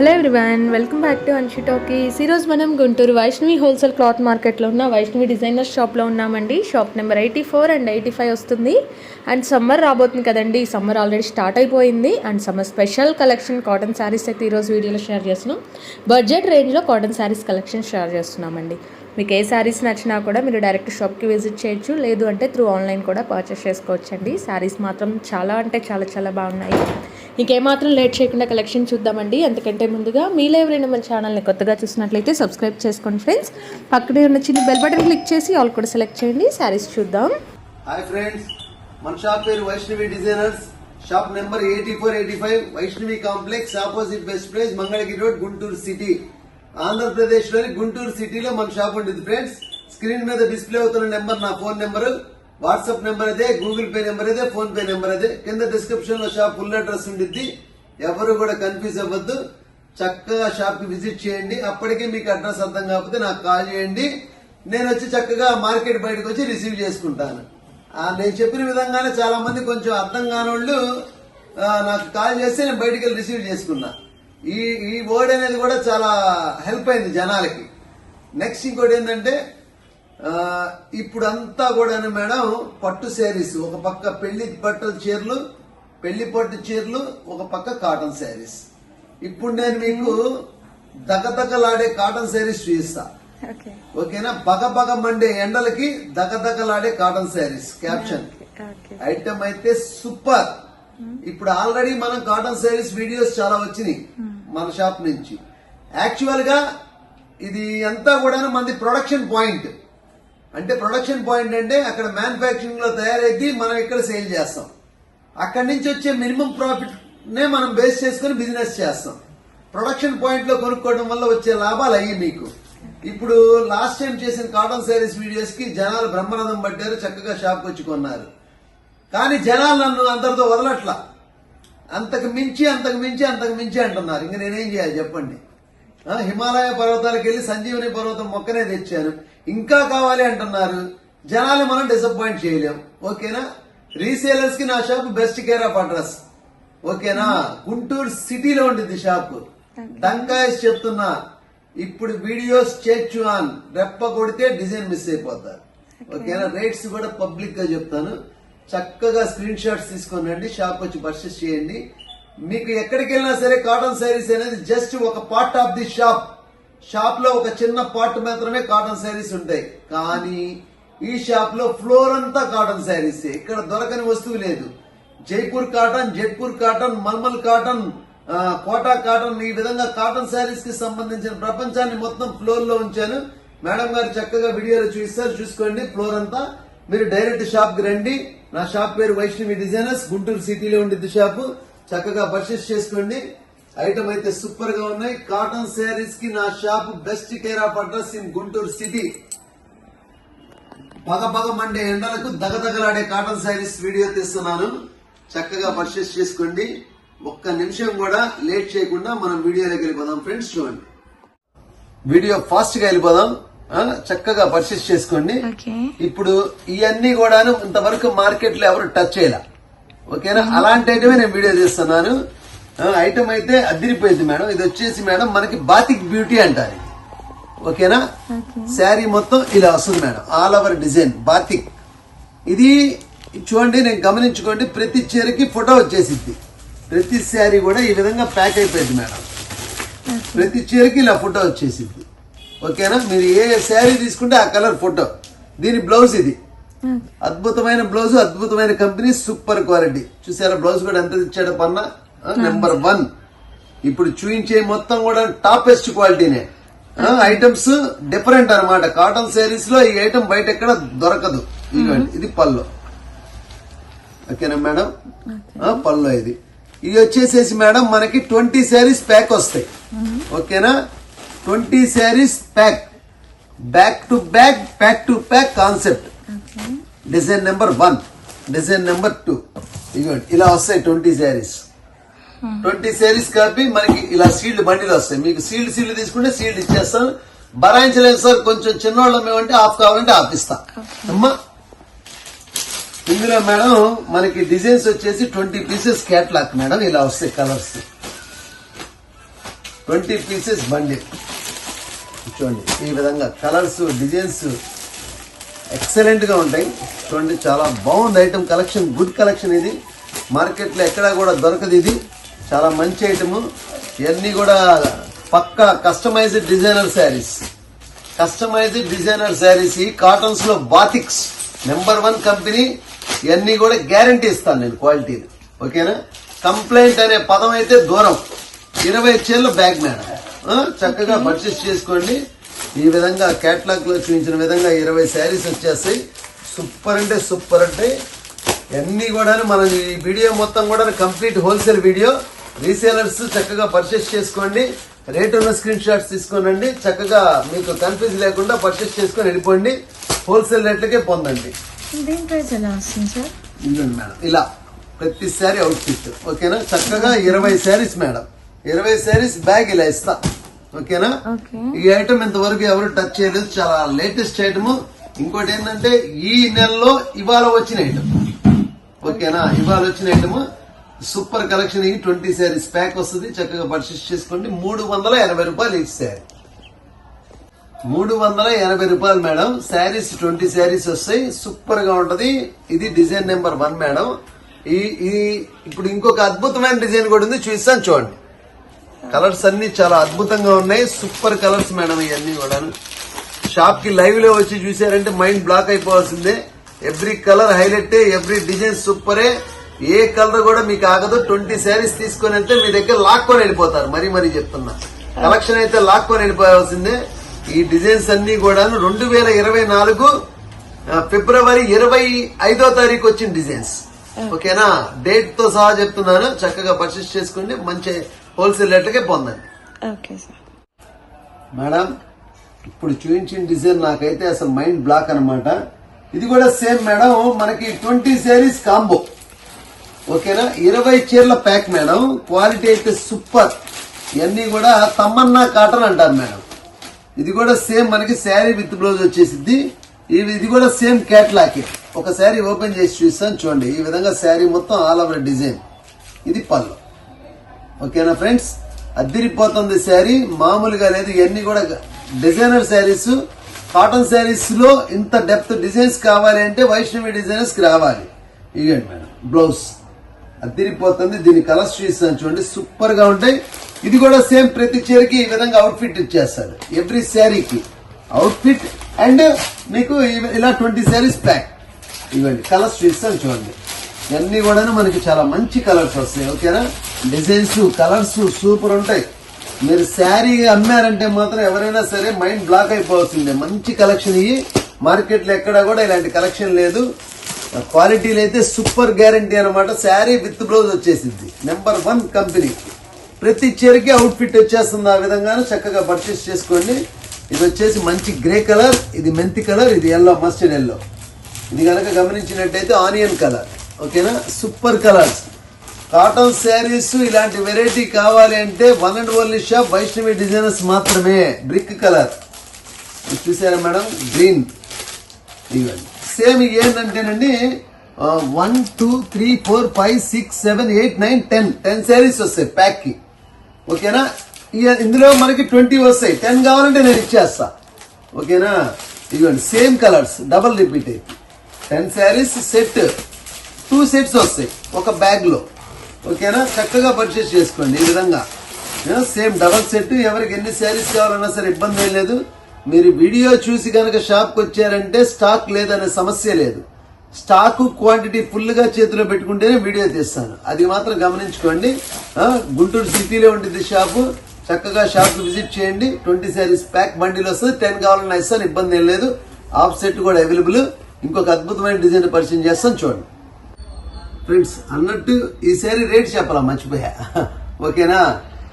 Hello everyone welcome back to Anshi talkies ఈరోజు మనం Guntur Vaishnavi wholesale cloth మార్కెట్లో ఉన్న వైష్ణవి డిజైనర్ షాప్లో ఉన్నామండి. Shop number eighty four and eighty five వస్తుంది. అండ్ సమ్మర్ రాబోతుంది కదండి. సమ్మర్ ఆల్రెడీ స్టార్ట్ అయిపోయింది. And summer special collection cotton sarees అయితే ఈరోజు వీడియోలో షేర్ చేస్తున్నాం. బడ్జెట్ రేంజ్లో కాటన్ శారీస్ కలెక్షన్ షేర్ చేస్తున్నామండి. మీకు ఏ శారీస్ నచ్చినా కూడా మీరు డైరెక్ట్ షాప్కి విజిట్ చేయొచ్చు. లేదు అంటే త్రూ ఆన్లైన్ కూడా పర్చేస్ చేసుకోవచ్చండి. శారీస్ మాత్రం చాలా అంటే చాలా చాలా బాగున్నాయి. ఇంకేమాత్రం లేట్ చేయకుండా కలెక్షన్ చూద్దామండి. అంతకంటే ముందుగా మీలో ఎవరైనా మన ఛానల్ని కొత్తగా చూసినట్లయితే సబ్స్క్రైబ్ చేసుకోండి ఫ్రెండ్స్. పక్కనే ఉన్న చిన్న బెల్ బటన్ క్లిక్ చేసి ఆల్ కూడా సెలెక్ట్ చేయండి. శారీస్ చూద్దాం. హాయ్ ఫ్రెండ్స్ మన షాప్ పేరు Vaishnavi designers. Shop number eighty four eighty five Vaishnavi complex opposite best place Mangalagiri road Guntur city. ఆంధ్రప్రదేశ్లోని గుంటూరు సిటీలో మన షాప్ ఉంటుంది. ఫ్రెండ్స్ స్క్రీన్ మీద డిస్ప్లే అవుతున్న నెంబర్ నా ఫోన్ నెంబర్ వాట్సాప్ నెంబర్ అదే గూగుల్ పే నెంబర్ అదే ఫోన్ పే నెంబర్ అదే. కింద డిస్క్రిప్షన్లో షాప్ ఫుల్ అడ్రస్ ఉండిద్ది. ఎవరు కూడా కన్ఫ్యూజ్ అవ్వద్దు. చక్కగా షాప్కి విజిట్ చేయండి. అప్పటికే మీకు అడ్రస్ అర్థం కాకపోతే నాకు కాల్ చేయండి. నేను వచ్చి చక్కగా మార్కెట్ బయటకు వచ్చి రిసీవ్ చేసుకుంటాను. నేను చెప్పిన విధంగానే చాలా మంది కొంచెం అర్థం కానోళ్ళు నాకు కాల్ చేస్తే నేను బయటికి వెళ్ళి రిసీవ్ చేసుకున్నా. ఈ ఈ వర్డ్ అనేది కూడా చాలా హెల్ప్ అయింది జనాలకి. నెక్స్ట్ ఇంకోటి ఏంటంటే ఇప్పుడంతా కూడా మేడం పట్టు శారీస్. ఒక పక్క పెళ్ళి బట్టల చీరలు పెళ్ళి పట్టు చీరలు ఒక పక్క కాటన్ శారీస్. ఇప్పుడు నేను మీకు దగదగలాడే కాటన్ శారీస్ చూపిస్తా. ఓకే. ఓకేనా? బగ బగ మండే ఎండలకి దగదగలాడే కాటన్ శారీస్ క్యాప్షన్. ఐటమ్ అయితే సూపర్. ఇప్పుడు ఆల్రెడీ మనం కాటన్ శారీస్ వీడియోస్ చాలా వచ్చినాయి మన షాప్ నుంచి. యాక్చువల్గా ఇది అంతా కూడా మనది ప్రొడక్షన్ పాయింట్. అంటే ప్రొడక్షన్ పాయింట్ అంటే అక్కడ మ్యానుఫ్యాక్చరింగ్లో తయారైతే మనం ఇక్కడ సేల్ చేస్తాం. అక్కడి నుంచి వచ్చే మినిమం ప్రాఫిట్ నే మనం బేస్ చేసుకుని బిజినెస్ చేస్తాం. ప్రొడక్షన్ పాయింట్లో కొనుక్కోవడం వల్ల వచ్చే లాభాలు అయ్యి మీకు. ఇప్పుడు లాస్ట్ టైం చేసిన కాటన్ శారీస్ వీడియోస్కి జనాలు బ్రహ్మరథం పట్టారు చక్కగా షాప్కి వచ్చి కొన్నారు. కానీ జనాలు నన్ను అందరితో వదలట్లా. అంతకు మించి అంతకు మించి అంతకు మించి అంటున్నారు. ఇంక నేనేం చేయాలి చెప్పండి? హిమాలయ పర్వతాలకు వెళ్ళి సంజీవని పర్వతం మొక్కనే తెచ్చాను ఇంకా కావాలి అంటున్నారు. జనాలు మనం డిసప్పాయింట్ చేయలేం. ఓకేనా? రీసేలర్స్కి నా shop best care of address ఓకేనా? గుంటూరు సిటీలో ఉంటుంది షాప్ డంకాయస్ చెప్తున్నా. ఇప్పుడు వీడియోస్ చేర్చు ఆన్. రెప్ప కొడితే డిజైన్ మిస్ అయిపోతారు. ఓకేనా? రేట్స్ కూడా పబ్లిక్గా చెప్తాను. చక్కగా స్క్రీన్ షాట్స్ తీసుకోనండి షాప్ వచ్చి పర్చేస్ చేయండి. మీకు ఎక్కడికి వెళ్ళినా సరే కాటన్ శారీస్ అనేది జస్ట్ ఒక పార్ట్ ఆఫ్ ది షాప్ షాప్లో ఒక చిన్న పార్ట్ మాత్రమే కాటన్ శారీస్ ఉంటాయి. కానీ ఈ షాప్లో ఫ్లోర్ అంతా కాటన్ శారీస్ ఇక్కడ దొరకని వస్తువు లేదు. Jaipur cotton Jaipur cotton mulmul cotton Kota cotton ఈ విధంగా కాటన్ శారీస్కి సంబంధించిన ప్రపంచాన్ని మొత్తం ఫ్లోర్లో ఉంచాను. మేడం గారు చక్కగా వీడియోలో చూస్తారు. చూసుకోండి. ఫ్లోర్ అంతా మీరు డైరెక్ట్ షాప్కి రండి. నా షాప్ పేరు వైష్ణవి డిజైనర్స్. గుంటూరు సిటీలో ఉండిద్ది షాపు చక్కగా పర్చేస్ చేసుకోండి. ఐటమ్ అయితే సూపర్గా ఉన్నాయి. కాటన్ శారీస్కి నా shop best care of address in Guntur city పగ పగ మండే ఎండలకు దగదగలాడే కాటన్ శారీస్ వీడియో తీస్తున్నాను. చక్కగా పర్చేస్ చేసుకోండి. ఒక్క నిమిషం కూడా లేట్ చేయకుండా మనం వీడియోలోకి వెళ్ళిపోదాం ఫ్రెండ్స్ చూడండి. వీడియో ఫాస్ట్గా వెళ్ళిపోదాం. చక్కగా పర్చేస్ చేసుకోండి. ఇప్పుడు ఇవన్నీ కూడాను ఇంతవరకు మార్కెట్లో ఎవరు టచ్ చేయలే. ఓకేనా? అలాంటి ఐటమే నేను వీడియో తీస్తున్నాను ఐటమ్ అయితే అదిరిపోయింది మేడం. ఇది వచ్చేసి మేడం మనకి బాతిక్ బ్యూటీ అంటారు. ఓకేనా? శారీ మొత్తం ఇలా వస్తుంది madam. All over design batik. ఇది చూడండి నేను గమనించుకోండి ప్రతి చీరకి ఫోటో వచ్చేసిద్ది. ప్రతి శారీ కూడా ఈ విధంగా ప్యాక్ అయిపోయింది మేడం. ప్రతి చీరకి ఇలా ఫోటో వచ్చేసిద్ది. ఓకేనా? మీరు ఏ శారీ తీసుకుంటే ఆ కలర్ ఫోటో. దీని బ్లౌజ్ ఇది. అద్భుతమైన బ్లౌజ్ అద్భుతమైన కంపెనీ సూపర్ క్వాలిటీ. చూసారా బ్లౌజ్ కూడా ఎంత ఇచ్చాడో పన్నా? Number one. ఇప్పుడు చూయించే మొత్తం కూడా టాపెస్ట్ క్వాలిటీనే. ఐటమ్స్ డిఫరెంట్ అన్నమాట. కాటన్ శారీస్లో ఈ ఐటమ్ బయట ఎక్కడ దొరకదు. ఇది పళ్ళు. ఓకేనా మేడం? పళ్ళు ఇది. ఇది వచ్చేసేసి మేడం మనకి ట్వంటీ శారీస్ ప్యాక్ వస్తాయి. ఓకేనా? Twenty sarees pack. Back to back pack to pack concept design number one. Design number two. ఇదిగోండి ఇలా వస్తాయి twenty sarees. Twenty sarees copy మనకి ఇలా సీల్డ్ బండిలు వస్తాయి. మీకు సీల్డ్ సీల్డ్ తీసుకుంటే సీల్డ్ ఇచ్చేస్తాం. బరాయించలేదు సార్ కొంచెం చిన్నవాళ్ళం ఏమంటే ఆఫ్ కావాలంటే ఆఫ్ ఇస్తా. అమ్మా. ఇందులో మేడం మనకి డిజైన్స్ వచ్చేసి ట్వంటీ పీసెస్ క్యాట్లాక్ మేడం ఇలా వస్తాయి కలర్స్. ట్వంటీ పీసెస్ బండిల్ చూడండి ఈ విధంగా కలర్స్ డిజైన్స్ ఎక్సలెంట్గా ఉంటాయి. చూడండి చాలా బాగుంది ఐటమ్ కలెక్షన్ గుడ్ కలెక్షన్ ఇది. మార్కెట్లో ఎక్కడా కూడా దొరకదు ఇది. చాలా మంచి ఐటమ్ ఇవన్నీ కూడా పక్కా customised designer sarees customised designer sarees ఈ కాటన్స్లో బాతిక్స్ నెంబర్ వన్ కంపెనీ ఇవన్నీ కూడా గ్యారంటీ ఇస్తాను నేను క్వాలిటీని ఓకేనా? కంప్లైంట్ అనే పదం అయితే దూరం. ఇరవై చీరల బ్యాగ్ మేడం. చక్కగా పర్చేస్ చేసుకోండి. ఈ విధంగా కేటలాగ్లో చూపించిన విధంగా ఇరవై శారీస్ వచ్చేస్తాయి. సూపర్ అంటే సూపర్ అంటే అన్ని కూడా మనం ఈ వీడియో మొత్తం కూడా కంప్లీట్ హోల్సేల్ వీడియో. రీసేలర్స్ చక్కగా పర్చేస్ చేసుకోండి. రేట్ ఉన్న స్క్రీన్ షాట్స్ తీసుకోనండి చక్కగా మీకు కన్ఫ్యూజ్ లేకుండా పర్చేస్ చేసుకొని వెళ్ళిపోండి. హోల్సేల్ రేట్లకే పొందండి. మేడం ఇలా ప్రతి శారీ అవుట్ ఫిట్ ఓకేనా? చక్కగా ఇరవై శారీస్ మేడం. ఇరవై శారీస్ బ్యాగ్ ఇలా ఇస్తా. ఓకేనా? ఓకే. ఈ ఐటమ్ ఇంతవరకు ఎవరు టచ్ చేయలేదు. చాలా లేటెస్ట్ ఐటమ్ ఇంకోటి ఏంటంటే ఈ నెలలో ఇవాళ వచ్చిన ఐటమ్ ఓకేనా? ఇవాళ వచ్చిన ఐటమ్ సూపర్ కలెక్షన్ ఈ ట్వంటీ శారీస్ ప్యాక్ వస్తుంది. చక్కగా పర్చేస్ చేసుకోండి. మూడు వందల ఎనభై రూపాయలు ఈ శారీ మూడు వందల ఎనభై రూపాయలు మేడం శారీస్ ట్వంటీ శారీస్ వస్తాయి. సూపర్గా ఉంటది. ఇది డిజైన్ నెంబర్ వన్ మేడం ఈ ఈ ఇప్పుడు ఇంకొక అద్భుతమైన డిజైన్ కూడా ఉంది. చూస్తాను చూడండి. కలర్స్ అన్ని చాలా అద్భుతంగా ఉన్నాయి. సూపర్ కలర్స్ మేడం ఇవన్నీ కూడా షాప్కి లైవ్లో వచ్చి చూసారంటే mind block అయిపోవాల్సిందే. Every colour highlight every design సూపరే. ఏ కలర్ కూడా మీకు ఆగదు. ట్వంటీ శారీస్ తీసుకొని వెళ్తే మీ దగ్గర లాక్కొని వెళ్ళిపోతారు. మరీ మరీ చెప్తున్నా. కలెక్షన్ అయితే లాక్కొని వెళ్ళిపోవాల్సిందే. ఈ డిజైన్స్ అన్ని కూడా రెండు వేల ఇరవై నాలుగు ఫిబ్రవరి ఇరవై ఐదో తారీఖు వచ్చిన డిజైన్స్. ఓకేనా? డేట్తో సహా చెప్తున్నాను. చక్కగా పర్చేస్ చేసుకోండి. మంచి హోల్సేల్ రేట్లకే పొందండి. Okay sir. మేడం ఇప్పుడు చూపించిన డిజైన్ నాకైతే అసలు మైండ్ బ్లాక్ అన్నమాట. ఇది కూడా సేమ్ మేడం మనకి ట్వంటీ శారీస్ కాంబో. ఓకేనా? ఇరవై చీరల ప్యాక్ మేడం క్వాలిటీ అయితే సూపర్. ఇవన్నీ కూడా తమ్మన్నా కాటన్ అంటారు మేడం. ఇది కూడా సేమ్ మనకి శారీ విత్ బ్లౌజ్ వచ్చేసిద్ది. ఇది ఇది కూడా సేమ్ కేటలాకే ఒక శారీ ఓపెన్ చేసి చూస్తాను చూడండి. ఈ విధంగా శారీ మొత్తం ఆల్ ఓవర్ డిజైన్. ఇది పళ్ళు. ఓకేనా ఫ్రెండ్స్? అద్దరిపోతుంది శారీ. మామూలుగా లేదు. ఇవన్నీ కూడా డిజైనర్ శారీస్. కాటన్ శారీస్లో ఇంత డెప్త్ డిజైన్స్ కావాలి అంటే వైష్ణవి డిజైనర్స్ రావాలి. ఇవ్వండి మేడం. బ్లౌజ్. అద్దరిపోతుంది. దీని కలర్స్ చూస్తాను చూడండి. సూపర్గా ఉంటాయి. ఇది కూడా సేమ్ ప్రతి చీరకి ఈ విధంగా అవుట్ఫిట్ ఇచ్చేస్తారు. ఇచ్చేస్తాడు ఎవ్రీ శారీకి. అవుట్ఫిట్ అండ్ మీకు ఇలా ట్వంటీ శారీస్ ప్యాక్. ఇవ్వండి. కలర్స్ చూస్తాను చూడండి. ఇవన్నీ కూడా మనకి చాలా మంచి కలర్స్ వస్తాయి ఓకేనా? డిజైన్స్ కలర్స్ సూపర్ ఉంటాయి. మీరు శారీ అమ్మారంటే మాత్రం ఎవరైనా సరే మైండ్ బ్లాక్ అయిపోవాల్సిందే. మంచి కలెక్షన్ ఇవి మార్కెట్లో ఎక్కడా కూడా ఇలాంటి కలెక్షన్ లేదు. క్వాలిటీలు అయితే సూపర్ గ్యారంటీ అన్నమాట. శారీ విత్ బ్లౌజ్ వచ్చేసింది నెంబర్ వన్ కంపెనీ. ప్రతి చీరకి అవుట్ఫిట్ వచ్చేస్తుంది ఆ విధంగా చక్కగా పర్చేస్ చేసుకోండి. ఇది వచ్చేసి మంచి గ్రే కలర్ ఇది మెంతి కలర్ ఇది ఎల్లో మస్టర్డ్ ఎల్లో. ఇది కనుక గమనించినట్టయితే ఆనియన్ కలర్. ఓకేనా? Super colours. కాటన్ శారీస్ ఇలాంటి వెరైటీ కావాలి అంటే one and only shop Vaishnavi designers మాత్రమే. Brick colour. చూసారా మేడం? గ్రీన్. ఇవ్వండి సేమ్ ఏంటంటేనండి one two three four five six seven eight nine ten. Ten sarees వస్తాయి ప్యాక్కి. ఓకేనా? ఇందులో మనకి ట్వంటీ వస్తాయి. టెన్ కావాలంటే నేను ఇచ్చేస్తా. ఓకేనా? ఇదిగోండి. Same colours. Double repeat ten sarees set. Two sets వస్తాయి ఒక బ్యాగ్లో ఓకేనా? చక్కగా పర్చేస్ చేసుకోండి ఈ విధంగా. సేమ్ డబల్ సెట్ ఎవరికి ఎన్ని శారీస్ కావాలన్నా సరే ఇబ్బంది ఏం లేదు. మీరు వీడియో చూసి కనుక షాప్కి వచ్చారంటే స్టాక్ లేదనే సమస్య లేదు. స్టాక్ క్వాంటిటీ ఫుల్గా చేతిలో పెట్టుకుంటేనే వీడియో తీస్తాను. అది మాత్రం గమనించుకోండి. గుంటూరు సిటీలో ఉంటుంది షాపు చక్కగా షాప్కి విజిట్ చేయండి. ట్వంటీ శారీస్ ప్యాక్ బండిలో వస్తుంది. టెన్ కావాలన్నా ఇస్తాను. ఇబ్బంది ఏం లేదు. ఆఫ్ సెట్ కూడా అవైలబుల్ ఇంకొక అద్భుతమైన డిజైన్ పరిచయం చేస్తాను. చూడండి. ఫ్రెండ్స్ అన్నట్టు ఈ శారీ రేట్ చెప్పాలా మర్చిపోయా. ఓకేనా?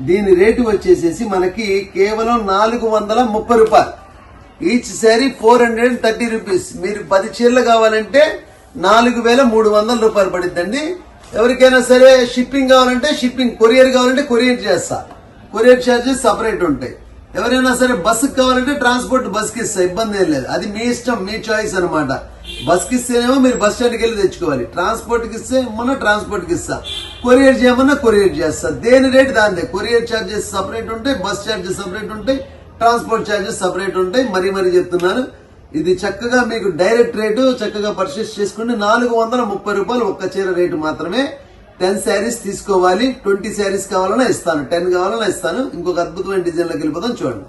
దీని రేటు వచ్చేసేసి మనకి కేవలం నాలుగు వందల ముప్పై రూపాయలు. Each saree four hundred and thirty rupees. మీరు పది చీరలు కావాలంటే నాలుగు వేల మూడు వందల రూపాయలు పడిద్దండి. ఎవరికైనా సరే షిప్పింగ్ కావాలంటే షిప్పింగ్ కొరియర్ కావాలంటే కొరియర్ చేస్తా. కొరియర్ ఛార్జెస్ సపరేట్ ఉంటాయి. ఎవరైనా సరే బస్సుకి కావాలంటే ట్రాన్స్పోర్ట్ బస్కి ఇస్తా ఇబ్బంది ఏం లేదు. అది మీ ఇష్టం మీ చాయిస్ అనమాట బస్కి ఇస్తేనేమో మీరు బస్ స్టాండ్కి వెళ్ళి తెచ్చుకోవాలి. ట్రాన్స్పోర్ట్కి ఇస్తే ఏమన్నా ట్రాన్స్పోర్ట్కి ఇస్తా కొరియర్ చేయమన్నా కొరియర్ చేస్తా. దేని రేట్ దాందే? కొరియర్ ఛార్జెస్ సపరేట్ ఉంటాయి బస్ ఛార్జెస్ సపరేట్ ఉంటాయి ట్రాన్స్పోర్ట్ ఛార్జెస్ సపరేట్ ఉంటాయి. మరీ మరీ చెప్తున్నాను. ఇది చక్కగా మీకు డైరెక్ట్ రేటు చక్కగా పర్చేస్ చేసుకుంటే నాలుగు వందల ముప్పై రూపాయలు ఒక్క చీర రేటు మాత్రమే టెన్ శారీస్ తీసుకోవాలి. ట్వంటీ శారీస్ కావాలన్నా ఇస్తాను. టెన్ కావాలన్నా ఇస్తాను. ఇంకొక అద్భుతమైన డిజైన్లోకి వెళ్ళిపోతాం చూడండి.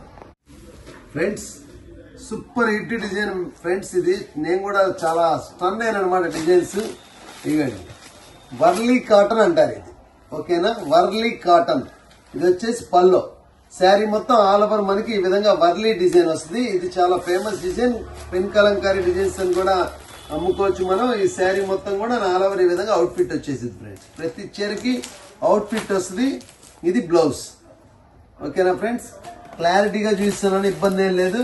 Friends super hit design friends ఇది. నేను కూడా చాలా స్టన్ అయిన అనమాట డిజైన్స్. ఇవ్వండి వర్లీ కాటన్ అంటారు ఇది. ఓకేనా? వర్లీ కాటన్. ఇది వచ్చేసి పల్లో శారీ మొత్తం ఆల్ ఓవర్ మనకి ఈ విధంగా వర్లీ డిజైన్ వస్తుంది. ఇది చాలా famous design. Pen kalamkari designs అని కూడా అమ్ముకోవచ్చు మనం. ఈ శారీ మొత్తం కూడా ఆల్ ఓవర్ ఈ విధంగా అవుట్ఫిట్ వచ్చేసింది ఫ్రెండ్స్. ప్రతి చీరకి అవుట్ఫిట్ వస్తుంది. ఇది బ్లౌజ్. ఓకేనా ఫ్రెండ్స్? క్లారిటీగా చూస్తున్నాను ఇబ్బంది ఏం లేదు.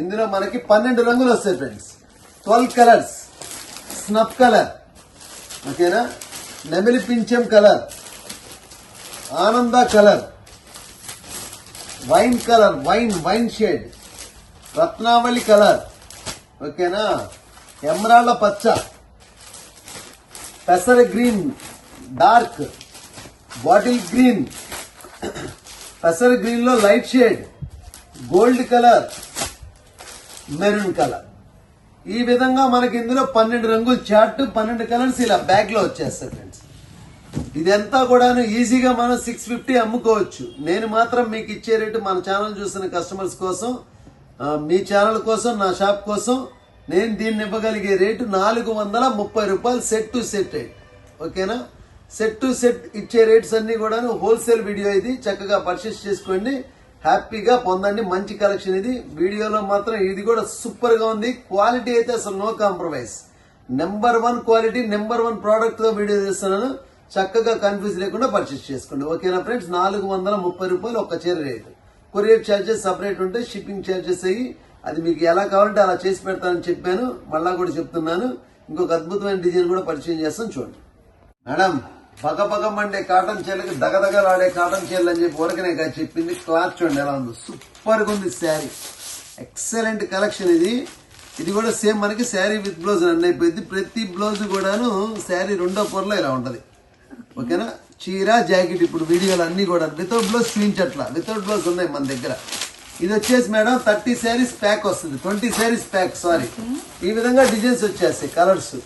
ఇందులో మనకి పన్నెండు రంగులు వస్తాయి ఫ్రెండ్స్ ట్వెల్వ్ కలర్స్ స్నప్ కలర్ ఓకేనా? నెమిలి పింఛం కలర్ ఆనంద colour wine colour wine wine shade రత్నావళి కలర్ ఓకేనా? ఎమరాళ్ళ పచ్చ. పెసర గ్రీన్ డార్క్ బాటిల్ గ్రీన్ పెసర గ్రీన్లో light shade gold colour maroon colour. ఈ విధంగా మనకి ఇందులో పన్నెండు రంగులు చార్ట్ పన్నెండు కలర్స్ ఇలా బ్యాగ్లో వచ్చేస్తాయి ఫ్రెండ్స్. ఇదంతా కూడాను ఈజీగా మనం సిక్స్ ఫిఫ్టీ అమ్ముకోవచ్చు. నేను మాత్రం మీకు ఇచ్చే రేటు మన ఛానల్ చూసిన కస్టమర్స్ కోసం మీ ఛానల్ కోసం నా షాప్ కోసం నేను దీన్ని ఇవ్వగలిగే రేటు నాలుగు వందల ముప్పై రూపాయలు సెట్ టు సెట్ రేట్ ఓకేనా? సెట్ టు సెట్ ఇచ్చే రేట్స్ అన్ని కూడాను హోల్సేల్ వీడియో ఇది. చక్కగా పర్చేస్ చేసుకోండి. హ్యాపీగా పొందండి మంచి కలెక్షన్ ఇది. వీడియోలో మాత్రం ఇది కూడా సూపర్గా ఉంది. క్వాలిటీ అయితే అసలు no compromise number one quality number one ప్రోడక్ట్తో video చేస్తున్నాను చక్కగా కన్ఫ్యూజ్ లేకుండా పర్చేస్ చేసుకోండి. ఓకేనా ఫ్రెండ్స్ నాలుగు వందల ముప్పై రూపాయలు ఒక చీర రేటు. కొరియర్ ఛార్జెస్ సపరేట్ ఉంటాయి షిప్పింగ్ ఛార్జెస్ అయ్యి అది మీకు ఎలా కావాలంటే అలా చేసి పెడతానని చెప్పాను. మళ్ళా కూడా చెప్తున్నాను. ఇంకొక అద్భుతమైన డిజైన్ కూడా పరిచయం చేస్తాను. చూడండి. మేడం పగ మండే కాటన్ చీరలకి దగదగలాడే కాటన్ చీరలు అని చెప్పి వరకు నేను చెప్పింది. క్లాత్ చూడండి ఎలా ఉంది. సూపర్గా ఉంది శారీ. ఎక్సలెంట్ కలెక్షన్ ఇది. ఇది కూడా సేమ్ మనకి శారీ విత్ బ్లౌజ్ రన్ అయిపోయింది. ప్రతి బ్లౌజ్ కూడాను శారీ రెండో పొరలో ఇలా ఉంటుంది. ఓకేనా? చీర జాకెట్ ఇప్పుడు వీడియోలు అన్ని కూడా వితౌట్ బ్లౌజ్ చూపించట్లా వితౌట్ బ్లౌజ్ ఉన్నాయి మన దగ్గర. ఇది వచ్చేసి మేడం థర్టీ శారీస్ ప్యాక్ వస్తుంది. ట్వంటీ శారీస్ ప్యాక్ సారీ ఈ విధంగా డిజైన్స్ వచ్చేస్తాయి కలర్స్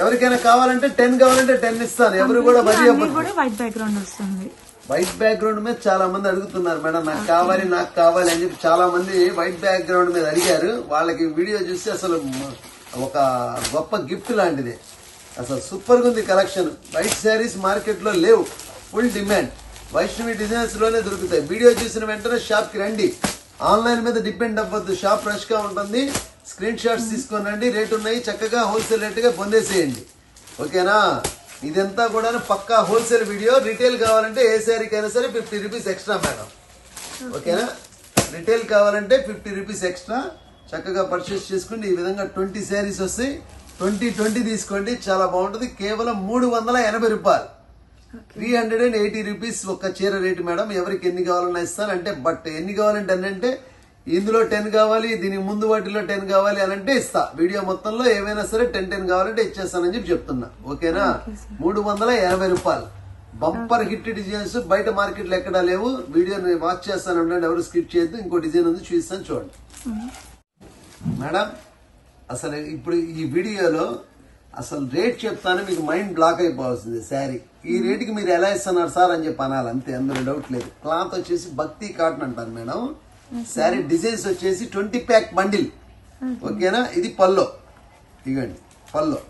ఎవరికైనా కావాలంటే టెన్ కావాలంటే టెన్ ఇస్తాను ఎవరు కూడా వైట్ బ్యాక్గ్రౌండ్ వస్తుంది. వైట్ బ్యాక్గ్రౌండ్ మీద చాలా మంది అడుగుతున్నారు మేడం నాకు కావాలి నాకు కావాలి అని చెప్పి చాలా మంది వైట్ బ్యాక్గ్రౌండ్ మీద అడిగారు. వాళ్ళకి వీడియో చూస్తే అసలు ఒక గొప్ప గిఫ్ట్ లాంటిది. అసలు సూపర్గా ఉంది కలెక్షన్ వైట్ శారీస్ మార్కెట్లో లేవు. ఫుల్ డిమాండ్ వైష్ణవి డిజైన్స్లోనే దొరుకుతాయి. వీడియో చూసిన వెంటనే షాప్కి రండి. ఆన్లైన్ మీద డిపెండ్ అవ్వద్దు. షాప్ ఫ్రెష్గా ఉంటుంది. స్క్రీన్ షాట్స్ తీసుకొని రండి రేట్ ఉన్నాయి చక్కగా హోల్సేల్ రేటుగా పొందేసేయండి ఓకేనా? ఇదంతా కూడా పక్కా హోల్సేల్ వీడియో రిటైల్ కావాలంటే ఏ శారీకైనా సరే ఫిఫ్టీ రూపీస్ ఎక్స్ట్రా మేడం ఓకేనా? రిటైల్ కావాలంటే ఫిఫ్టీ రూపీస్ ఎక్స్ట్రా చక్కగా పర్చేస్ చేసుకోండి. ఈ విధంగా ట్వంటీ శారీస్ వస్తాయి. ట్వంటీ ట్వంటీ తీసుకోండి. చాలా బాగుంటుంది. కేవలం మూడు వందల ఎనభై రూపాయలు. Three hundred and eighty rupees ఒక్క చీర రేటు మేడం ఎవరికి ఎన్ని కావాలన్నా ఇస్తాను. అంటే బట్ ఎన్ని కావాలంటే అని అంటే ఇందులో టెన్ కావాలి దీనికి ముందు వాటిలో టెన్ కావాలి అని అంటే ఇస్తా. వీడియో మొత్తంలో ఏమైనా సరే టెన్ టెన్ కావాలంటే ఇచ్చేస్తానని చెప్పి చెప్తున్నా. ఓకేనా? మూడు వందల ఎనభై రూపాయలు. బంపర్ హిట్ డిజైన్స్ బయట మార్కెట్లో ఎక్కడా లేవు. వీడియోని వాచ్ చేస్తాను ఉండండి. ఎవరు స్కిప్ చేయొద్దు. ఇంకో డిజైన్ ఉంది చూస్తాను చూడండి. మేడం అసలు ఇప్పుడు ఈ వీడియోలో అసలు రేట్ చెప్తాను మీకు మైండ్ బ్లాక్ అయిపోవాల్సింది శారీ. ఈ రేటుకి మీరు ఎలా ఇస్తున్నారు సార్ అని చెప్పి అనాలి అంతే. అందులో డౌట్ లేదు. క్లాత్ వచ్చేసి భక్తి కాటన్ అంటారు మేడం. శారీ డిజైన్స్ వచ్చేసి ట్వంటీ ప్యాక్ బండిల్. ఓకేనా? ఇది పల్లో. ఇవ్వండి పల్లో.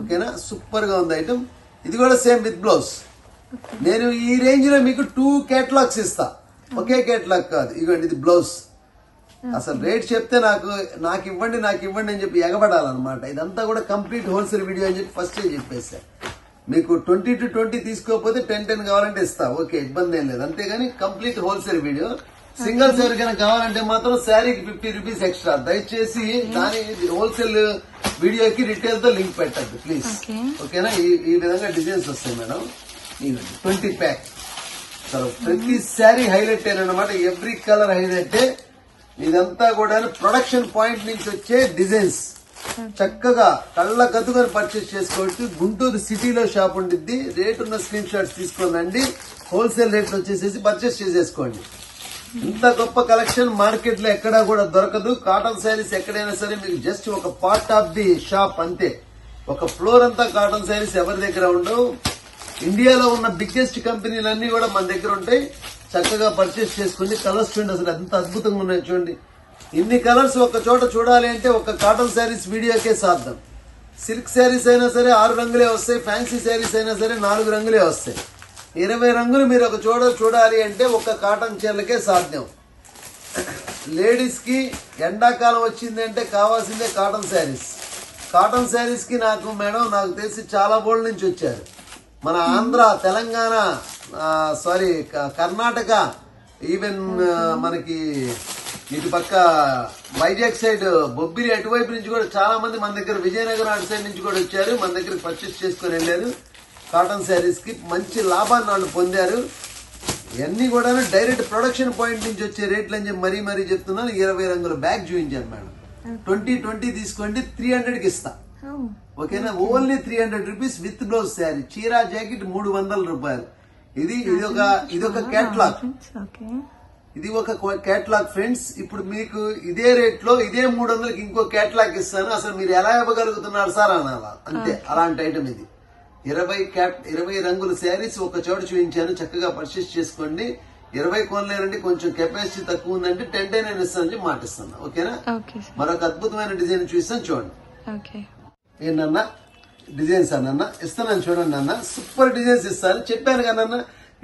ఓకేనా? సూపర్గా ఉంది ఐటమ్. ఇది కూడా సేమ్ విత్ బ్లౌజ్. నేను ఈ రేంజ్లో మీకు టూ కేటలాగ్స్ ఇస్తా. ఒకే కేటలాగ్ కాదు. ఇవ్వండి ఇది బ్లౌజ్. అసలు రేట్ చెప్తే నాకు నాకు ఇవ్వండి నాకు ఇవ్వండి అని చెప్పి ఎగబడాలన్నమాట. ఇదంతా కూడా కంప్లీట్ హోల్సేల్ వీడియో అని చెప్పి ఫస్ట్ చెప్పేసా. మీకు ట్వంటీ టు ట్వంటీ తీసుకోకపోతే టెన్ టెన్ కావాలంటే ఇస్తా. ఓకే ఇబ్బంది ఏం లేదు. అంతేగాని కంప్లీట్ హోల్సేల్ వీడియో. సింగిల్స్ ఎవరికైనా కావాలంటే మాత్రం శారీకి ఫిఫ్టీ రూపీస్ ఎక్స్ట్రా. దయచేసి దాని హోల్సేల్ వీడియోకి రిటైల్తో లింక్ పెట్టద్దు ప్లీజ్. ఓకేనా? ఈ విధంగా డిజైన్స్ వస్తాయి మేడం. Twenty pack. సరే ప్రతి శారీ హైలైట్ అనమాట ఎవ్రీ కలర్ హైలైట్. ఇదంతా కూడా ప్రొడక్షన్ పాయింట్ నుంచి వచ్చే డిజైన్స్. చక్కగా కళ్ళ కదుకొని పర్చేస్ చేసుకోవచ్చు. గుంటూరు సిటీలో షాప్ ఉండిద్ది. రేట్ ఉన్న స్క్రీన్ షాట్స్ తీసుకోనండి హోల్సేల్ రేట్ వచ్చేసేసి పర్చేస్ చేసేసుకోండి. ఇంత గొప్ప కలెక్షన్ మార్కెట్లో ఎక్కడా కూడా దొరకదు. కాటన్ శారీస్ ఎక్కడైనా సరే మీకు జస్ట్ ఒక పార్ట్ ఆఫ్ ది షాప్ అంతే. ఒక ఫ్లోర్ అంతా కాటన్ శారీస్ ఎవరి దగ్గర ఉండవు. ఇండియాలో ఉన్న బిగ్గెస్ట్ కంపెనీలన్నీ కూడా మన దగ్గర ఉంటాయి. చక్కగా పర్చేస్ చేసుకోండి కలర్స్ చూడండి అసలు ఎంత అద్భుతంగా ఉన్నాయి చూడండి. ఇన్ని కలర్స్ ఒక చోట చూడాలి అంటే ఒక కాటన్ శారీస్ వీడియోకే సాధ్యం. సిల్క్ శారీస్ అయినా సరే ఆరు రంగులే వస్తాయి. ఫ్యాన్సీ శారీస్ అయినా సరే నాలుగు రంగులే వస్తాయి. ఇరవై రంగులు మీరు ఒక చోట చూడాలి అంటే ఒక కాటన్ చీరలకే సాధ్యం. లేడీస్కి ఎండాకాలం వచ్చింది అంటే కావాల్సిందే కాటన్ శారీస్. కాటన్ శారీస్కి నాకు మేడం నాకు తెలిసి చాలా బోల్డ్ నుంచి వచ్చారు. మన ఆంధ్ర తెలంగాణ సారీ కర్ణాటక ఈవెన్ మనకి ఇటు పక్క వైజాగ్ సైడ్ బొబ్బిలి అటువైపు నుంచి కూడా చాలా మంది మన దగ్గర విజయనగరం అటు సైడ్ నుంచి కూడా వచ్చారు. మన దగ్గర పర్చేస్ చేసుకొని వెళ్ళారు. కాటన్ శారీస్కి మంచి లాభాన్ని వాళ్ళు పొందారు. ఇవన్నీ కూడా డైరెక్ట్ ప్రొడక్షన్ పాయింట్ నుంచి వచ్చే రేట్లు అని చెప్పి మరీ మరీ చెప్తున్నాను. ఇరవై రంగుల బ్యాగ్ చూపించాను మేడం. ట్వంటీ ట్వంటీ తీసుకోండి త్రీ హండ్రెడ్కి ఇస్తా. Oh, ఓకేనా? Only three hundred rupees with blouse sari చీరా జాకెట్ మూడు వందల రూపాయలు. ఇది ఇది ఒక ఇది ఒక okay. ఇది ఒక కేటలాగ్ ఫ్రెండ్స్ ఇప్పుడు మీకు ఇదే రేట్లో ఇదే మూడు వందలకి ఇంకో కేటలాగ్ ఇస్తాను. అసలు మీరు ఎలా ఇవ్వగలుగుతున్నారు సార్ అనాలా? అంతే. అలాంటి ఐటమ్ ఇది. ఇరవై క్యాట్ ఇరవై రంగుల శారీస్ ఒక చోట చూపించాను. చక్కగా పర్చేస్ చేసుకోండి. ఇరవై కొనలేనండి కొంచెం కెపాసిటీ తక్కువ ఉందంటే టెన్ టెన్ నేను ఇస్తానని మాటిస్తాను ఓకేనా. మరొక అద్భుతమైన డిజైన్ చూస్తాను చూడండి. ఏంటన్నా డిజైన్స్ అన్న ఇస్తానని చూడండి అన్న సూపర్ డిజైన్స్ ఇస్తాను చెప్పాను కదా అన్న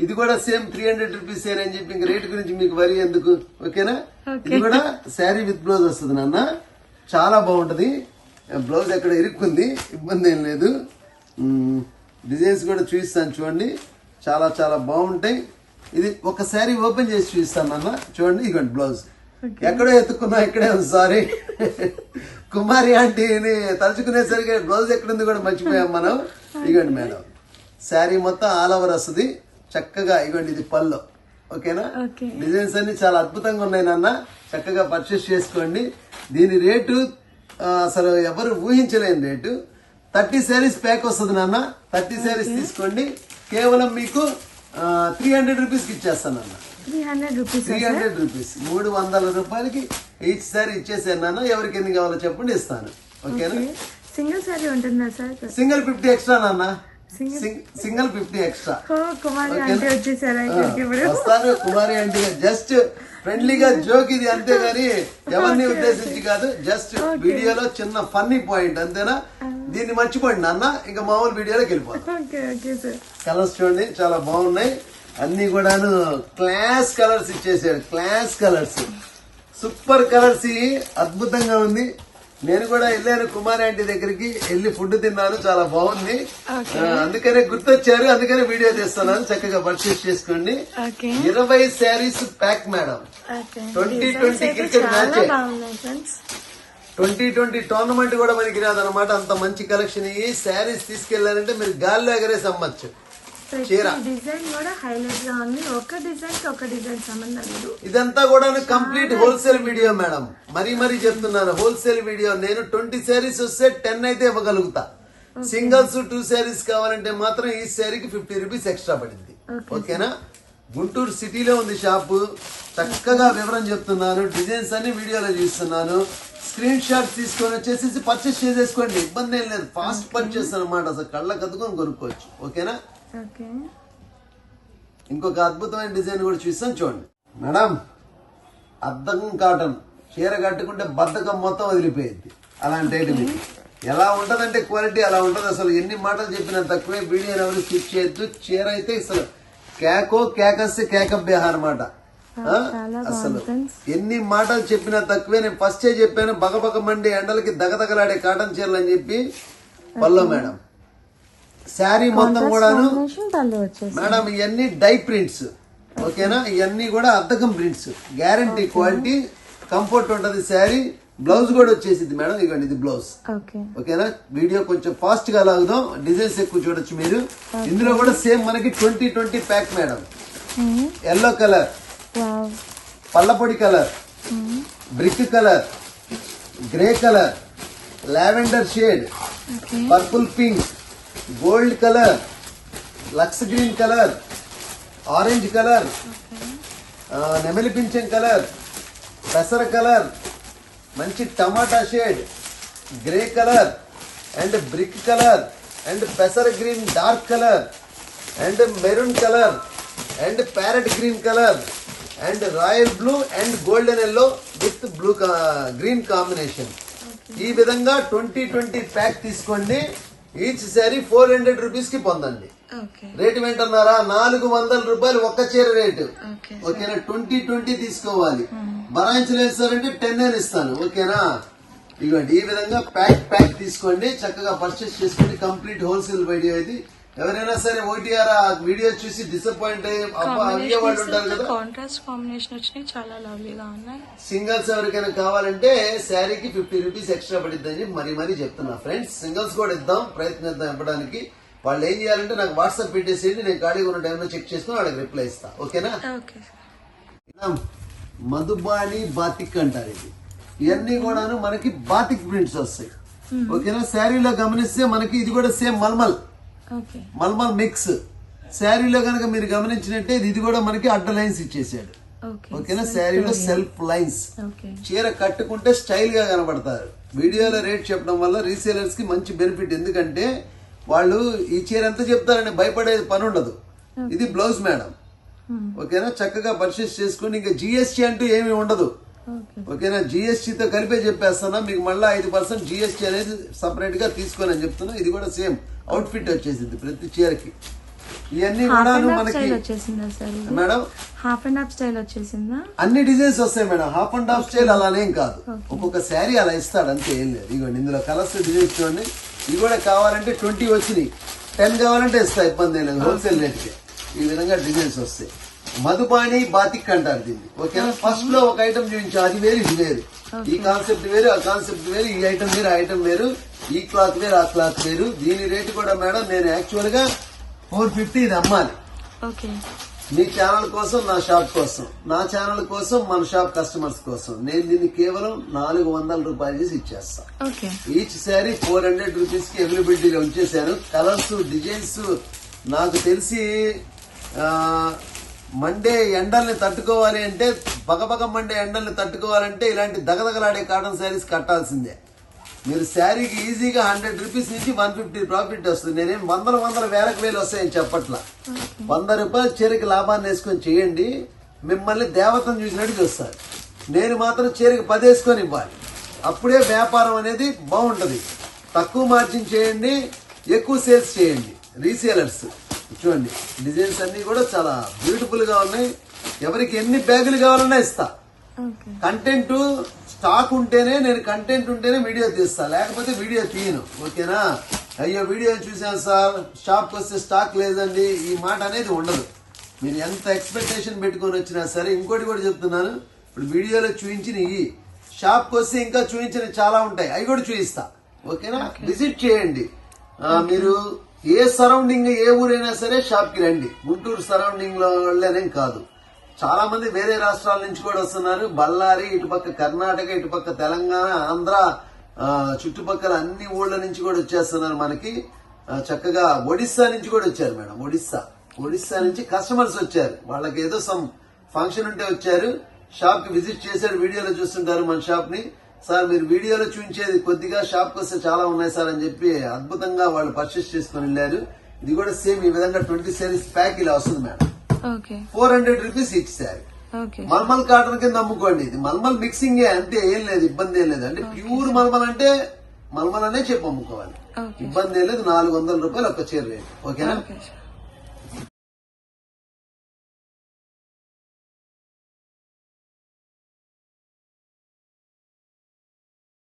ఇది కూడా సేమ్ త్రీ హండ్రెడ్ రూపీస్ అని చెప్పి ఇంక రేట్ గురించి మీకు వరి ఎందుకు? ఓకేనా? ఇది కూడా శారీ విత్ బ్లౌజ్ వస్తుంది నాన్న. చాలా బాగుంటది. బ్లౌజ్ ఎక్కడ ఇరుక్కుంది? ఇబ్బంది ఏం లేదు. డిజైన్స్ కూడా చూపిస్తాను చూడండి. చాలా చాలా బాగుంటాయి. ఇది ఒక శారీ ఓపెన్ చేసి చూపిస్తాను అన్న చూడండి ఇదిగోండి బ్లౌజ్. ఎక్కడో ఎత్తుకున్నా ఇక్కడే ఉంది సారీ. కుమారి ఆంటీని తలుచుకునేసరికి బ్లౌజ్ ఎక్కడుంది కూడా మర్చిపోయాం మనం. ఇగోండి మేడం. శారీ మొత్తం ఆల్ ఓవర్ వస్తుంది. చక్కగా ఇగోండి ఇది పళ్ళు. ఓకేనా. డిజైన్స్ అన్ని చాలా అద్భుతంగా ఉన్నాయి నాన్న. చక్కగా పర్చేస్ చేసుకోండి. దీని రేటు అసలు ఎవరు ఊహించలేని రేటు. థర్టీ శారీస్ ప్యాక్ వస్తుంది నాన్న. థర్టీ శారీస్ తీసుకోండి. కేవలం మీకు త్రీ హండ్రెడ్ రూపీస్కి ఇచ్చేస్తాను అన్న 300 rupees, త్రీ. హండ్రెడ్ రూపీస్ మూడు వందల రూపాయలకి ఈచ్ సారీ ఇచ్చేసాను నాన్న. ఎవరికి ఎన్ని కావాలో చెప్పండి ఇస్తాను. ఓకేనా. సింగిల్ సారీ ఉంటుందా సార్? సింగిల్ ఫిఫ్టీ ఎక్స్ట్రా నాన్న. Single fifty extra Kumari. అంటే వస్తాను కుమారి అంటే జస్ట్ ఫ్రెండ్లీగా జోక్ ఇది అంతే గాని ఎవరిని ఉద్దేశించి కాదు జస్ట్ వీడియోలో చిన్న ఫన్నీ పాయింట్ అంతేనా? దీన్ని మర్చిపోండి నాన్న ఇంకా మామూలు వీడియోలోకి వెళ్ళిపోతాం కలర్స్ చూడండి చాలా బాగున్నాయి. అన్ని కూడాను క్లాస్ కలర్స్ ఇచ్చేసాడు క్లాస్ కలర్స్ సూపర్ కలర్స్ అద్భుతంగా ఉంది. నేను కూడా వెళ్ళాను కుమార్ ఆంటీ దగ్గరికి వెళ్ళి ఫుడ్ తిన్నాను చాలా బాగుంది. అందుకనే గుర్తొచ్చారు అందుకనే వీడియో తీస్తున్నాను చక్కగా పర్చేస్ చేసుకోండి. ఇరవై saris pack madam okay. 2020 cricket match. Twenty twenty tournament కూడా మనకి రాదనమాట అంత మంచి కలెక్షన్ ఇవి శారీస్ తీసుకెళ్ళారంటే మీరు గాల్లో ఎగరేసి అమ్మచ్చు. చీర. డిజైన్ కూడా హైలైట్గా ఉంది. ఒక డిజైన్కి ఒక డిజైన్ సంబంధం లేదు. ఇదంతా కూడా కంప్లీట్ హోల్సేల్ వీడియో మేడం. మరీ మరీ చెప్తున్నాను హోల్సేల్ వీడియో. నేను ట్వంటీ శారీస్ వస్తే టెన్ అయితే ఇవ్వగలుగుతా. సింగిల్స్ టూ శారీస్ కావాలంటే మాత్రం ఈ శారీకి ఫిఫ్టీ రూపీస్ ఎక్స్ట్రా పడింది. ఓకేనా? గుంటూరు సిటీలో ఉంది షాపు. చక్కగా వివరం చెప్తున్నాను. డిజైన్స్ అన్ని వీడియోలో చూస్తున్నాను. స్క్రీన్ షాట్ తీసుకొని వచ్చేసి పర్చేస్ చేసేసుకోండి. ఇబ్బంది ఏం లేదు. ఫాస్ట్ పర్చేస్ అనమాట అసలు కళ్ళ కత్తుకొని కొనుక్కోవచ్చు. ఓకేనా? ఓకే. ఇంకొక అద్భుతమైన డిజైన్ కూడా చూస్తాం చూడండి. మేడం అద్దం కాటన్. చీర కట్టుకుంటే బద్దకం మొత్తం వదిలిపోయింది. అలాంటి ఐటమ్ ఇది. ఎలా ఉంటదంటే క్వాలిటీ అలా ఉంటది. అసలు ఎన్ని మాటలు చెప్పినా తక్కువే. వీడియో ఎవరు స్కిప్ చేయొద్దు. చీర అయితే అసలు కేకో కేకస్తే కేకబ్బేహ అనమాట అసలు ఎన్ని మాటలు చెప్పినా తక్కువే. నేను ఫస్టే చెప్పాను బగబగ మండి ఎండలకి దగదగలాడే కాటన్ చీరలు అని చెప్పి. పల్లో మేడం. శారీ మొత్తం కూడాను మేడం ఇవన్నీ డై ప్రింట్స్. ఓకేనా? ఇవన్నీ కూడా అద్దకం ప్రింట్స్. గ్యారంటీ క్వాలిటీ కంఫర్ట్ ఉంటది శారీ. బ్లౌజ్ కూడా వచ్చేసింది మేడం ఇవ్వండి ఇది బ్లౌజ్ ఓకే. ఓకేనా? వీడియో కొంచెం ఫాస్ట్గా లాగుదాం. డిజైన్స్ ఎక్కువ చూడొచ్చు మీరు. ఇందులో కూడా సేమ్ మనకి twenty twenty pack madam. Yellow colour పల్లపొడి colour brick colour grey colour lavender shade purple pink gold colour lux green colour orange colour నెమలి పింఛం కలర్ పెసర కలర్ మంచి టమాటా shade grey colour and brick colour and పెసర green dark colour and maroon colour and parrot green colour. And royal blue and golden yellow with blue green combination. ఈ విధంగా twenty twenty pack తీసుకోండి. Each sari four hundred రూపీస్కి పొందండి రేటు ఏంటన్నారా నాలుగు వందల రూపాయలు ఒక్క చీర రేటు. ఓకే ఓకేనా? ట్వంటీ ట్వంటీ తీసుకోవాలి. బరాయించలు వేస్తారంటే టెన్ అని ఇస్తాను. ఓకేనా? ఇదిగోండి ఈ విధంగా ప్యాక్ ప్యాక్ తీసుకోండి. చక్కగా పర్చేస్ చేసుకోండి. కంప్లీట్ హోల్సేల్ వీడియో ఇది. ఎవరైనా సరే ఓటీఆర్ ఆ వీడియో చూసి డిసప్పాయింట్ అయ్యి అబ్బా అయ్యే వాళ్ళు ఉంటారు కదా. కాంట్రాస్ట్ కాంబినేషన్ వచ్చినాయి చాలా లవ్లీగా ఉన్నాయి. సింగిల్స్ ఎవరికైనా కావాలంటే శారీకి ఫిఫ్టీ రూపీస్ ఎక్స్ట్రా పడిద్దని మరీ మరీ చెప్తున్నా ఫ్రెండ్స్ సింగిల్స్ కూడా ఇద్దాం ప్రయత్నిద్దాం ఇవ్వడానికి. వాళ్ళు ఏం చేయాలంటే నాకు వాట్సాప్ పెట్టేసేయండి నేను ఖాళీగా ఉన్న టైంలో చెక్ చేసుకుని వాళ్ళకి రిప్లై ఇస్తా. ఓకేనా? మధుబాణి బాతిక్ అంటారు ఇది. ఇవన్నీ కూడాను మనకి బాతిక్ ప్రింట్స్ వస్తాయి. ఓకేనా? శారీలో గమనిస్తే మనకి ఇది కూడా సేమ్ మల్మల్. మల్మల్ మిక్స్. శారీలో కనుక మీరు గమనించినట్టే ఇది కూడా మనకి అడ్డ లైన్స్ ఇచ్చేసాడు. ఓకే ఓకేనా? శారీలో సెల్ఫ్ లైన్స్ చీర కట్టుకుంటే స్టైల్గా కనబడతారు. వీడియోలో రేట్ చెప్పడం వల్ల రీసేలర్స్కి మంచి బెనిఫిట్ ఎందుకంటే వాళ్ళు ఈ చీర ఎంత చెప్తారని భయపడే పని ఉండదు. ఇది బ్లౌజ్ మేడం ఓకేనా? చక్కగా పర్చేస్ చేసుకుని ఇంకా జిఎస్టీ అంటూ ఏమీ ఉండదు. ఓకే ఓకేనా? GST తో కలిపే చెప్పేస్తున్నా. మీకు మళ్ళీ ఐదు పర్సెంట్ జిఎస్టీ అనేది సపరేట్గా తీసుకోని అని చెప్తున్నా. ఇది కూడా సేమ్ అవుట్ ఫిట్ వచ్చేసింది ప్రతి చీరకి. ఇవన్నీ కూడా మనకి madam? Half and half style వచ్చేసిందా? అన్ని డిజైన్స్ వస్తాయి madam. Half and half style అలానేం కాదు. ఒక్కొక్క శారీ అలా ఇస్తాడు అంతే ఏం లేదు. ఇదిగోండి ఇందులో కలర్స్ డిజైన్స్ చూడండి. ఇవి కూడా కావాలంటే ట్వంటీ వచ్చినాయి. టెన్ కావాలంటే ఇస్తా ఇబ్బంది లేదు. హోల్సేల్ రేట్కి ఈ విధంగా డిజైన్స్ వస్తాయి. మధుబాణి బాతిక్ అంటారు దీన్ని. ఓకేనా? ఫస్ట్లో ఒక ఐటమ్ చూపించాం. అది వేరు ఇది వేరు. ఈ కాన్సెప్ట్ వేరు ఆ కాన్సెప్ట్ వేరు ఈ ఐటమ్ వేరు ఆ ఐటమ్ వేరు. ఈ క్లాత్ వేరు ఆ క్లాత్ వేరు. దీని రేటు కూడా మేడం నేను యాక్చువల్గా ఫోర్ ఫిఫ్టీ ఇది అమ్మాలి. మీ ఛానల్ కోసం నా షాప్ కోసం. నా ఛానల్ కోసం మన షాప్ కస్టమర్స్ కోసం. నేను దీన్ని కేవలం నాలుగు వందల రూపాయలు చేసి ఇచ్చేస్తా. Okay. Each sari four hundred రూపీస్కి అవైలబిలిటీలో ఉంచేశాను. కలర్స్ డిజైన్స్ నాకు తెలిసి మండే ఎండల్ని తట్టుకోవాలి అంటే బగబగ మండే ఎండల్ని తట్టుకోవాలంటే ఇలాంటి దగదగలాడే కాటన్ శారీస్ కట్టాల్సిందే. మీరు శారీకి ఈజీగా హండ్రెడ్ రూపీస్ నుంచి వన్ ఫిఫ్టీ ప్రాఫిట్ వస్తుంది. నేనేం వందల వందల వేలకు వేలు వస్తాయని చెప్పట్లా. వంద రూపాయలు చీరకి లాభాన్ని వేసుకొని చేయండి. మిమ్మల్ని దేవతను చూసినట్టు చూస్తారు. నేను మాత్రం చీరకి పదేసుకొని ఇవ్వాలి. అప్పుడే వ్యాపారం అనేది బాగుంటది. తక్కువ మార్జిన్ చేయండి ఎక్కువ సేల్స్ చేయండి. రీసేలర్స్ చూడండి డిజైన్స్ అన్ని కూడా చాలా బ్యూటిఫుల్గా ఉన్నాయి. ఎవరికి ఎన్ని బ్యాగులు కావాలన్నా ఇస్తా. కంటెంట్ స్టాక్ ఉంటేనే నేను కంటెంట్ ఉంటేనే వీడియో తీస్తా లేకపోతే వీడియో తీయను ఓకేనా? అయ్యో వీడియో చూసాను సార్? షాప్కి వస్తే స్టాక్ లేదండి ఈ మాట అనేది ఉండదు. మీరు ఎంత ఎక్స్పెక్టేషన్ పెట్టుకొని వచ్చినా సరే ఇంకోటి కూడా చెప్తున్నాను ఇప్పుడు వీడియోలో చూపించిన ఇవి షాప్కి వస్తే ఇంకా చూపించిన చాలా ఉంటాయి అవి కూడా చూపిస్తా ఓకేనా? విజిట్ చేయండి. మీరు ఏ సరౌండింగ్ ఏ ఊరైనా సరే షాప్కి రండి. గుంటూరు సరౌండింగ్లో వాళ్ళేనేం కాదు. చాలా మంది వేరే రాష్ట్రాల నుంచి కూడా వస్తున్నారు. బళ్ళారి ఇటుపక్క కర్ణాటక ఇటుపక్క తెలంగాణ ఆంధ్ర చుట్టుపక్కల అన్ని ఊళ్ళ నుంచి కూడా వచ్చేస్తున్నారు మనకి. చక్కగా ఒడిస్సా నుంచి కూడా వచ్చారు మేడం ఒడిస్సా. ఒడిస్సా నుంచి కస్టమర్స్ వచ్చారు. వాళ్ళకి ఏదో సమ్ ఫంక్షన్ ఉంటే వచ్చారు. షాప్కి విజిట్ చేశారు వీడియోలో చూస్తుంటారు మన షాప్ని. సార్ మీరు వీడియోలో చూపించేది కొద్దిగా షాప్కి వస్తే చాలా ఉన్నాయి సార్ అని చెప్పి అద్భుతంగా వాళ్ళు పర్చేస్ చేసుకుని వెళ్ళారు. ఇది కూడా సేమ్ ఈ విధంగా ట్వంటీ సారీస్ ప్యాక్ ఇలా వస్తుంది మేడం. ఫోర్ హండ్రెడ్ రూపీస్ ఇచ్చి శారీ. మల్మల్ కాటన్ కింద అమ్ముకోండి. ఇది మల్మల్ మిక్సింగ్ అంతే ఏం లేదు ఇబ్బంది ఏం లేదు. అంటే ప్యూర్ మల్మల్ అంటే మల్మల్ అనే చెప్పి అమ్ముకోవాలి. ఇబ్బంది ఏం లేదు నాలుగు వందల రూపాయలు ఒక చీర రేటు. ఓకేనా? ఓకే